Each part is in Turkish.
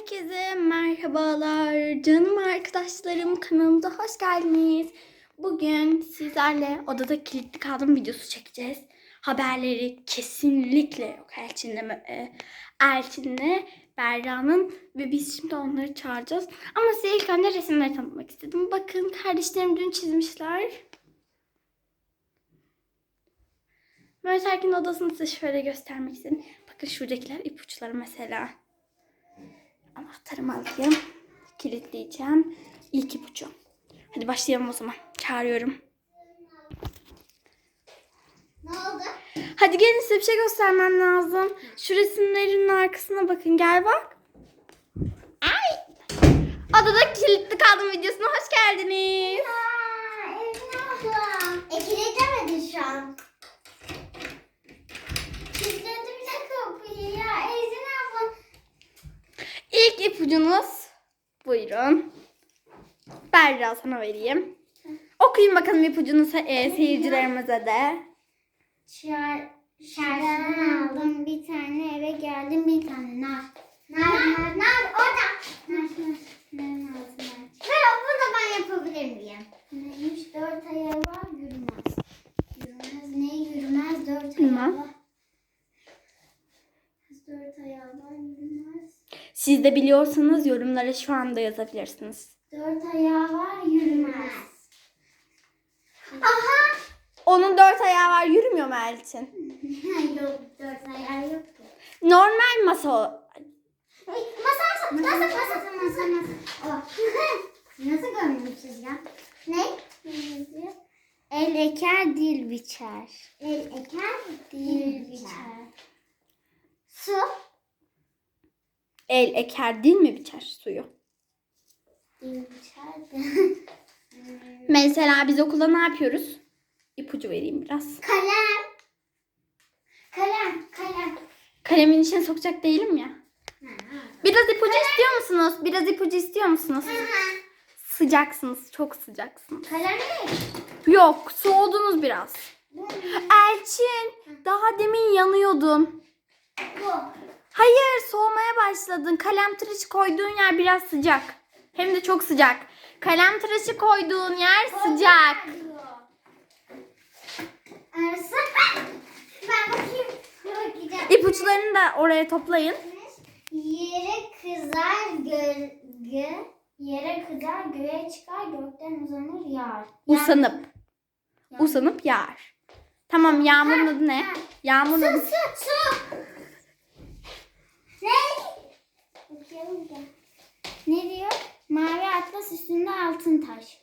Herkese merhabalar. Canım arkadaşlarım kanalımıza hoş geldiniz. Bugün sizlerle odada kilitli kaldım videosu çekeceğiz. Haberleri kesinlikle yok Elçin'le, e, Elçin'le Berra'nın ve biz şimdi onları çağıracağız. Ama size ilk önce resimleri tanıtmak istedim. Bakın kardeşlerim dün çizmişler. Mehmet Erkin odasını size şöyle göstermek istedim. Bakın şuradakiler ipuçları mesela. Anahtarımı alayım. Kilitleyeceğim. İlk ipucu. Hadi başlayalım o zaman. Çağırıyorum. Ne oldu? Hadi gelin size bir şey göstermem lazım. Şu resimlerin arkasına bakın. Gel bak. Ay. Adada kilitli kaldım videosuna hoş geldiniz. Aa, Evin abla. E kilitlemedin şu an. Kilitledim de kapıyı ya. Evin abla. İlk ipucunuz. Buyurun. Berra sana vereyim. Okuyun bakalım ipucunu se- e, seyircilerimize de. Şar Şarjdan aldım bir tane eve geldim bir tane. Nar nar nar orada. Nar nar narın altına. Ver bunu da ben yapabilir miyim? Neymiş dört ayağı var yürümez. Yürümez ne yürümez dört ayağı Bilmem. var. Dört ayağı var yürümez. Siz de biliyorsanız yorumlara şu anda yazabilirsiniz. Dört ayağı var yürümez. Aha! Onun dört ayağı var yürümüyor mu Elçin? yok dört ayağı yok. Normal masa o. Hey, Masa masa masa masa masa masa. Oh. Nasıl görmüşsünüz ya? Ne? El eker dil biçer. El eker dil biçer. Su. El eker değil mi biçer suyu? Dil biçer de. Mesela biz okulda ne yapıyoruz? İpucu vereyim biraz. Kalem. Kalem. Kalem. Kalemin içine sokacak değilim ya. Biraz ipucu istiyor musunuz? Biraz ipucu istiyor musunuz? Sıcaksınız, çok sıcaksınız. Kalem ne? Yok, soğudunuz biraz. Elçin, daha demin yanıyordun. Bu. Hayır, soğumaya başladın. Kalem tıraşı koyduğun yer biraz sıcak. Hem de çok sıcak. Kalem tıraşı koyduğun yer sıcak. Arası. Ben bakayım. Bakacağım. İpuçlarını da oraya toplayın. Yere kızar gölge, yere kızar göğe çıkar gökten uzanır yağar. Usanıp. Usanıp yağar. Tamam, yağmurun adı ne? Yağmurun adı... su su. Okuyalım da. Ne diyor? Mavi atlas üstünde altın taş.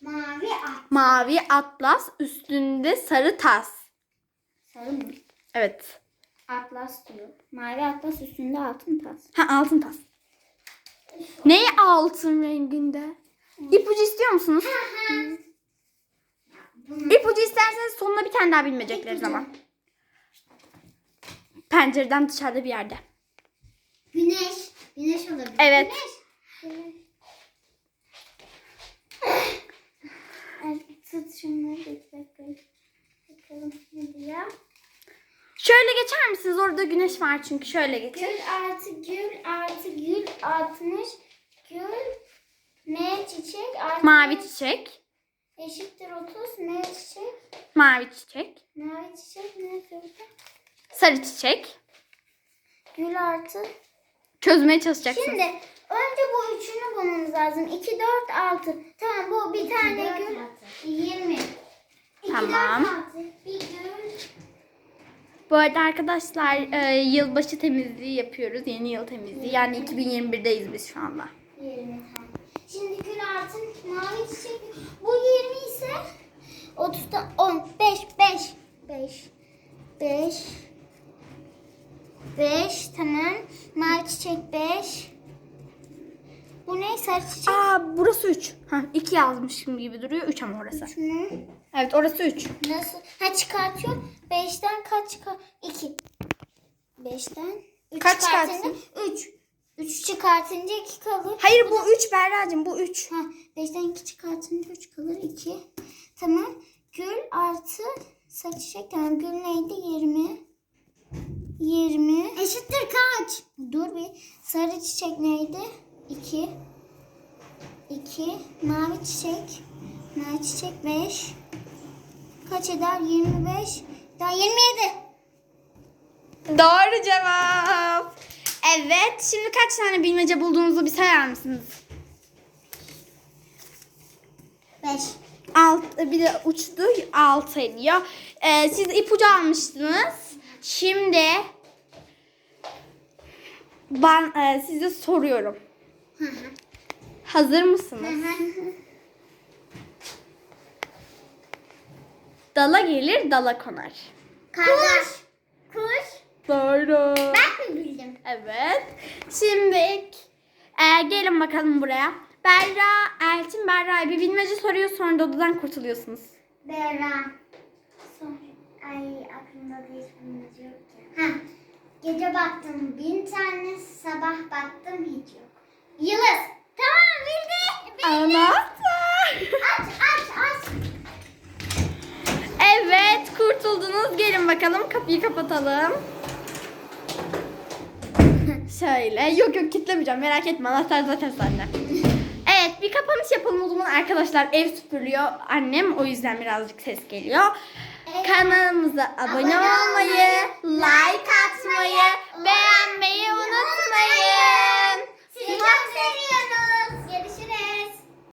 Mavi at. Mavi atlas, üstünde sarı tas. Sarı mı? Evet. Atlas diyor. Mavi atlas üstünde altın taş. Ha altın tas. Neyi altın renginde? İpucu istiyor musunuz? İpucu isterseniz sonuna bir tane daha bilmeyecekleri zaman. Pencereden dışarıda bir yerde. Güneş. Olabilir. Evet. Güneş. Güneş. Tut şunları bir dakika. Bakalım ne diyor. Şöyle geçer misiniz? Orada güneş var çünkü. Şöyle geçin. Gül artı gül artı gül altmış. Gül M çiçek artı Mavi çiçek. eşittir 30 M çiçek. Mavi çiçek. Mavi çiçek ne söyledi? Sarı çiçek. Gül artı. Çözmeye çalışacaksınız. Şimdi önce bu üçünü bulmamız lazım. 2, 4, 6. Tamam bu bir tane gül. 20. Tamam. Bir gül. Bu arada arkadaşlar e, yılbaşı temizliği yapıyoruz. Yeni yıl temizliği. Yani 2021'deyiz biz şu anda. 20 tane. Şimdi gül artı mavi çiçek. Bu 20 ise 30'da 10. 5, 5. 5. 5. 5 tamam. Mavi çiçek 5. Bu ne? Sarı çiçek. Aa burası 3. Ha 2 yazmışım gibi duruyor. 3 ama orası. Şunu Evet orası 3. nasıl? Ha çıkartıyor. 5'ten kaç çıkar? 2. 5'ten 3 Kaç çıkartınca çıkarsın? 3. 3 çıkartınca 2 kalır. Hayır bu 3 Berra'cığım bu 3. Ha, 5'ten 2 çıkartınca 3 kalır 2. Tamam. Gül artı sarı çiçek. Yani gül neydi? 20. 20. Eşittir kaç? Dur bir. Sarı çiçek neydi? 2. 2. Mavi çiçek. Mavi çiçek 5. Kaç eder? 25. Daha 27. Doğru cevap. Evet. Şimdi kaç tane bilmece bulduğunuzu bir sayar mısınız? 5. Alt, bir de uçtu alt ediyor. Ee, siz ipucu almıştınız. Şimdi ben e, size soruyorum. Hazır mısınız? Dala gelir dala konar. Kuş. Kuş. Doğru. Ben mi bildim? Evet. Şimdi e, gelin bakalım buraya. Berra, Elçin Berra'ya bir bilmece soruyor sonra da odadan kurtuluyorsunuz. Berra. Son. Ay aklımda da hiç bilmece yok ki. Ha. Gece baktım bin tane, sabah baktım hiç yok. Yıldız. Tamam bildi. bildi. Anahtar. Aç aç aç. Evet kurtuldunuz. Gelin bakalım kapıyı kapatalım. Şöyle. Yok yok kitlemeyeceğim merak etme anahtar zaten sende. Evet bir kapanış yapalım o zaman arkadaşlar. Ev süpürüyor annem o yüzden birazcık ses geliyor. Kanalımıza abone olmayı, like atmayı, beğenmeyi unutmayın. Sizi çok seviyorum.